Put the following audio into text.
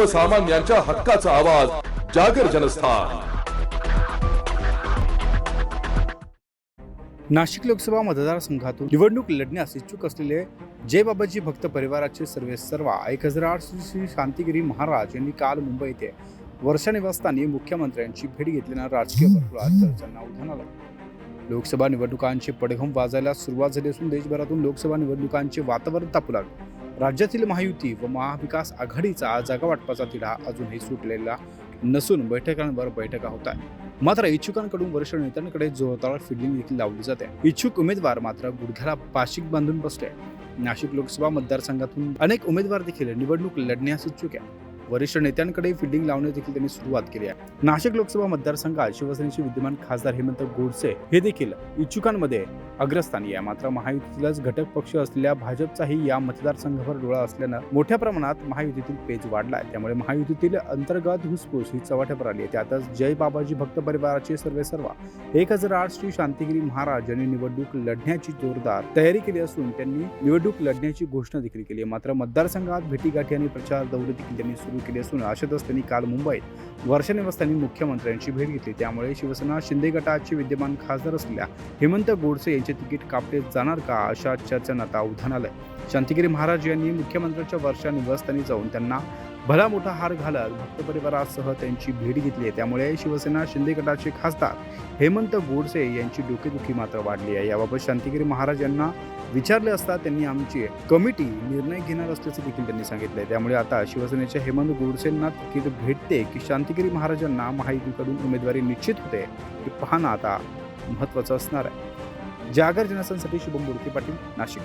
सर्वसामान्यांच्या हक्काचा आवाज जागर जनस्थान. नाशिक लोकसभा मतदारसंघातून निवडणूक लढण्यास इच्छुक असलेले जय बाबाजी भक्त परिवाराचे सर्वे सर्वा एक हजार आठ श्री श्री शांतिगिरी महाराज यांनी काल मुंबई येथे वर्षा निवासस्थानी मुख्यमंत्र्यांची भेट घेतल्यानं राजकीय वर्तुळात चर्चांना उधाण आलं. लोकसभा निवडणुकांचे पडघम वाजायला सुरुवात झाली असून देशभरातून लोकसभा निवडणुकांचे वातावरण तापू लागले. राज्यातील महायुती व महाविकास आघाडीचा जागा वाटपाचा तिढा अजूनही सुटलेला नसून बैठकांवर बैठका होत आहे मात्र इच्छुकांकडून वरिष्ठ नेत्यांकडे जोरदार फिल्डिंग देखील लावली जाते. इच्छुक उमेदवार मात्र गुडघ्याला पाशिक बांधून बसले. नाशिक लोकसभा मतदारसंघातून अनेक उमेदवार देखील निवडणूक लढण्यास इच्छुक आहे वरिष्ठ नेत्यांकडे फिल्डिंग लावण्यास देखील त्यांनी सुरुवात केली आहे. नाशिक लोकसभा मतदारसंघात शिवसेनेचे विद्यमान खासदार हेमंत गोडसे हे देखील इच्छुकांमध्ये अग्रस्थानी आहे. मात्र महायुतीतीलच घटक पक्ष असलेल्या भाजपचाही या मतदारसंघावर डोळा असल्यानं मोठ्या प्रमाणात महायुतीतील पेज वाढला आहे त्यामुळे महायुतीतील अंतर्गत घुसपूस ही चव्हाट्यावर आली आहे. त्यातच जय बाबाजी भक्त परिवाराचे सर्वे सर्वा. एक हजार आठ श्री शांतिगिरी महाराज यांनी निवडणूक लढण्याची जोरदार तयारी केली असून त्यांनी निवडणूक लढण्याची घोषणा देखील केली आहे. मात्र मतदारसंघात भेटीगाठी आणि प्रचार दौरे देखील त्यांनी सुरू केली असून अशातच त्यांनी काल मुंबईत वर्षा मुख्यमंत्र्यांची भेट घेतली. त्यामुळे शिवसेना शिंदे गटाचे विद्यमान खासदार असलेल्या हेमंत गोडसे यांचे तिकीट कापले जाणार का अशा चर्चांना आता उधाण आलंय. शांतिगिरी महाराज यांनी मुख्यमंत्र्यांच्या वर्षानिवासस्थानी जाऊन त्यांना भला मोठा हार घालत भक्त परिवारासह त्यांची भेट घेतली आहे. त्यामुळे शिवसेना शिंदे गटाचे खासदार हेमंत गोडसे यांची डोकेदुखी मात्र वाढली आहे. याबाबत शांतिगिरी महाराज यांना विचारले असता त्यांनी आमची कमिटी निर्णय घेणार असल्याचं देखील त्यांनी सांगितलं त्यामुळे आता शिवसेनेच्या हेमंत गोडसेंना तिकीट भेटते की शांतिगिरी महाराजांना महायुतीकडून उमेदवारी निश्चित होते हे पाहणं आता महत्वाचं असणार आहे. जागर जनसंसाठी शुभम मूर्ती पाटील नाशिक.